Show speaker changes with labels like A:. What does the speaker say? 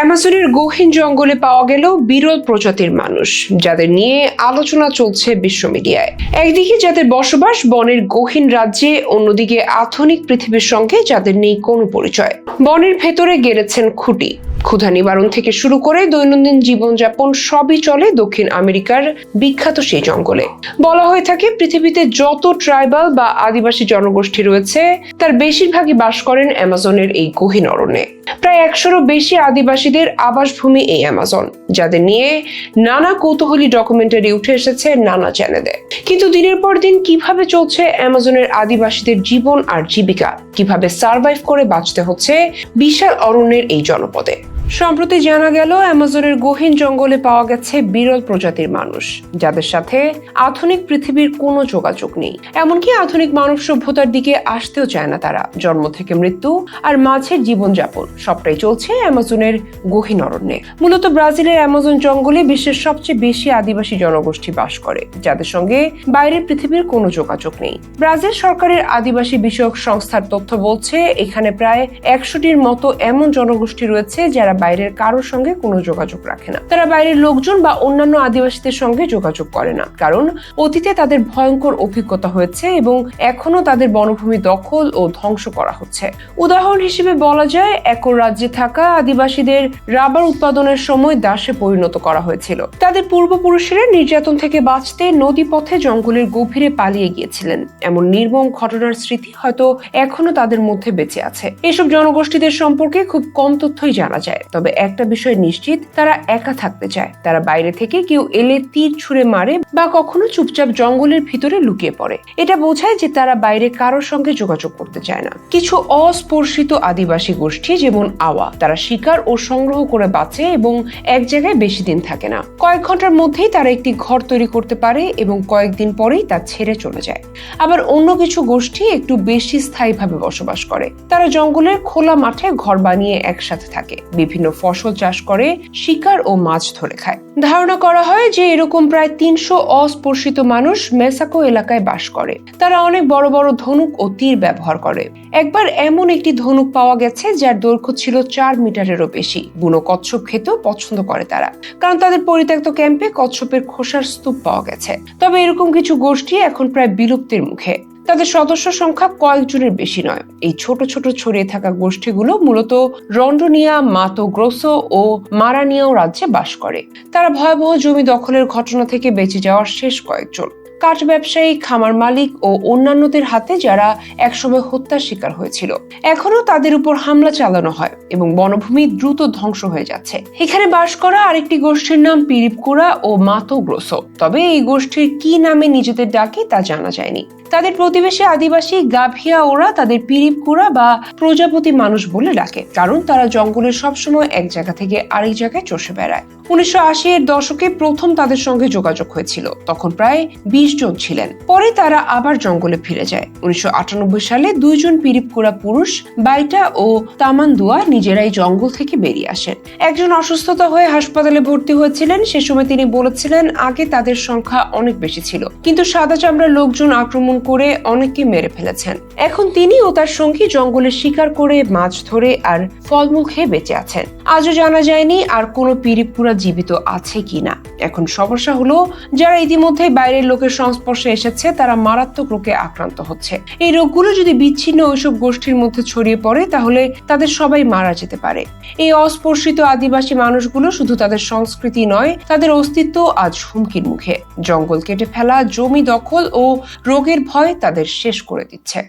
A: অ্যামাজনের গহীন জঙ্গলে পাওয়া গেল বিরল প্রজাতির মানুষ, যাদের নিয়ে আলোচনা চলছে বিশ্ব মিডিয়ায়। একদিকে যাদের বসবাস বনের গহীন রাজ্যে, অন্যদিকে আধুনিক পৃথিবীর সঙ্গে যাদের নেই কোনো পরিচয়। বনের ভেতরে গেড়েছেন খুঁটি। ক্ষুধা নিবারণ থেকে শুরু করে দৈনন্দিন জীবনযাপন সবই চলে দক্ষিণ আমেরিকার বিখ্যাত সেই জঙ্গলে। বলা হয়ে থাকে, পৃথিবীতে যত ট্রাইবাল বা আদিবাসী জনগোষ্ঠী রয়েছে, তার বেশিরভাগই বাস করেন অ্যামাজনের এই গহীন অরণ্যে। প্রায় একশোরও বেশি আদিবাসীদের আবাসভূমি এই অ্যামাজন, যাদের নিয়ে নানা কৌতূহলী ডকুমেন্টারি উঠে এসেছে নানা চ্যানেলে কিন্তু দিনের পর দিন কীভাবে চলছে অ্যামাজনের আদিবাসীদের জীবন আর জীবিকা? কীভাবে সার্ভাইভ করে বাঁচতে হচ্ছে বিশাল অরণ্যের এই জনপদে? সম্প্রতি জানা গেল, অ্যামাজনের গহীন জঙ্গলে পাওয়া গেছে বিরল প্রজাতির মানুষ, যাদের সাথে আধুনিক পৃথিবীর কোনো যোগাযোগ নেই। এমনকি আধুনিক মানব সভ্যতার দিকে আসতেও চায় না তারা। জন্ম থেকে মৃত্যু আর মাঝের জীবনযাপন, সবটাই চলছে অ্যামাজনের গহীন অরণ্যে। মূলত ব্রাজিলের অ্যামাজন জঙ্গলে বিশ্বের সবচেয়ে বেশি আদিবাসী জনগোষ্ঠী বাস করে, যাদের সঙ্গে বাইরের পৃথিবীর কোনো যোগাযোগ নেই। ব্রাজিল সরকারের আদিবাসী বিষয়ক সংস্থার তথ্য বলছে, এখানে প্রায় একশোটির মতো এমন জনগোষ্ঠী রয়েছে যারা বাইরের কারোর সঙ্গে কোনো যোগাযোগ রাখে না। তারা বাইরের লোকজন বা অন্যান্য আদিবাসীদের সঙ্গে যোগাযোগ করে না। কারণ অতীতে তাদের ভয়ঙ্কর অভিজ্ঞতা হয়েছে এবং এখনও তাদের বনভূমি দখল ও ধ্বংস করা হচ্ছে। উদাহরণ হিসেবে বলা যায় একর রাজ্যে থাকা আদিবাসীদের রাবার উৎপাদনের সময় দাসে পরিণত করা হয়েছিল। তাদের পূর্বপুরুষেরা নির্যাতন থেকে বাঁচতে নদী পথে জঙ্গলের গভীরে পালিয়ে গিয়েছিলেন। এমন নির্মম ঘটনার স্মৃতি হয়তো এখনও তাদের মধ্যে বেঁচে আছে। এসব জনগোষ্ঠীদের সম্পর্কে খুব কম তথ্যই জানা যায়। তবে একটা বিষয় নিশ্চিত, তারা একা থাকতে চায়। তারা বাইরে থেকে কেউ এলে তীর ছুঁড়ে মারে বা কখনো চুপচাপ জঙ্গলের ভিতরে লুকিয়ে পড়ে। এটা বোঝায় যে তারা বাইরে কারোর সঙ্গে যোগাযোগ করতে চায় না। কিছু অস্পর্শিত আদিবাসী গোষ্ঠী যেমন আওয়া, তারা শিকার ও সংগ্রহ করে বাঁচে এবং এক জায়গায় বেশি দিন থাকে না। কয়েক ঘণ্টার মধ্যেই তারা একটি ঘর তৈরি করতে পারে এবং কয়েকদিন পরেই তা ছেড়ে চলে যায়। আবার অন্য কিছু গোষ্ঠী একটু বেশি স্থায়ীভাবে বসবাস করে। তারা জঙ্গলের খোলা মাঠে ঘর বানিয়ে একসাথে থাকে। বিভিন্ন ফসল চাষ করে, শিকার ও মাছ ধরে খায়। ধারণা করা হয় যে এরকম প্রায় তিনশো অস্পর্শিত মানুষ মেসাকো এলাকায় বাস করে। তারা অনেক বড় বড় ধনুক ও তীর ব্যবহার করে। একবার এমন একটি ধনুক পাওয়া গেছে যার দৈর্ঘ্য ছিল চার মিটারেরও বেশি। বুনো কচ্ছপ খেতেও পছন্দ করে তারা। কারণ তাদের পরিত্যক্ত ক্যাম্পে কচ্ছপের খোসার স্তূপ পাওয়া গেছে। তবে এরকম কিছু গোষ্ঠী এখন প্রায় বিলুপ্তির মুখে। তাদের সদস্য সংখ্যা কয়েকজনের বেশি নয়। এই ছোট ছোট ছড়িয়ে থাকা গোষ্ঠীগুলো মূলত রন্ডোনিয়া মাতো গ্রোসো ও মারানিয়াও রাজ্যে বাস করে। তারা ভয়াবহ জমি দখলের ঘটনা থেকে বেঁচে যাওয়ার শেষ কয়েকজন। কাঠ ব্যবসায়ী, খামার মালিক ও অন্যান্যদের হাতে যারা একসময় হত্যার শিকার হয়েছিল। এখনও তাদের উপর হামলা চালানো হয়। এবং বনভূমি দ্রুত ধ্বংস হয়ে যাচ্ছে। এখানে বাস করা আরেকটি গোষ্ঠীর নাম পিরিপকুরা ও মাতো গ্রোসো তবে এই গোষ্ঠীর কি নামে নিজেদের ডাকে তা জানা যায়নি। তাদের প্রতিবেশী আদিবাসী গাভিয়া ওরা তাদের পিরিপকুরা বা প্রজাপতি মানুষ বলে ডাকে। কারণ তারা জঙ্গলের সবসময় এক জায়গা থেকে আরেক জায়গায় চষে বেড়ায়। উনিশশো আশি এর দশকে প্রথম তাদের সঙ্গে যোগাযোগ হয়েছিল। তখন প্রায় বিশ জন ছিলেন। পরে তারা আবার জঙ্গলে ফিরে যায়। উনিশশো সালে দুইজন পিরিপকুড়া পুরুষ, বাইটা ও তামান্দুয়া নিজেরাই জঙ্গল থেকে বেরিয়ে আসেন। একজন অসুস্থতা হয়ে হাসপাতালে ভর্তি হয়েছিলেন। সে সময় তিনি বলেছিলেন, আগে তাদের সংখ্যা অনেক বেশি ছিল। কিন্তু সাদা চামড়ার লোকজন আক্রমণ করে অনেককে মেরে ফেলেছেন। এখন তিনি ও তার সঙ্গী জঙ্গলে শিকার করে মাছ ধরে আর ফলমূল খেয়ে বেঁচে আছেন। আজও জানা যায়নি আর কোনো পিরিপুরা জীবিত আছে কিনা। এখন সমস্যা হলো, যারা ইতিমধ্যে বাইরের লোকের সংস্পর্শে এসেছে, তারা মারাত্মক রোগে আক্রান্ত হচ্ছে। এই রোগগুলো যদি বিচ্ছিন্ন ওইসব গোষ্ঠীর মধ্যে ছড়িয়ে পড়ে, তাহলে তাদের সবাই মারা যেতে পারে। এই অস্পর্শিত আদিবাসী মানুষগুলো শুধু তাদের সংস্কৃতি নয়, তাদের অস্তিত্ব আজ হুমকির মুখে। জঙ্গল কেটে ফেলা, জমি দখল ও রোগের ভয় তাদের শেষ করে দিচ্ছে।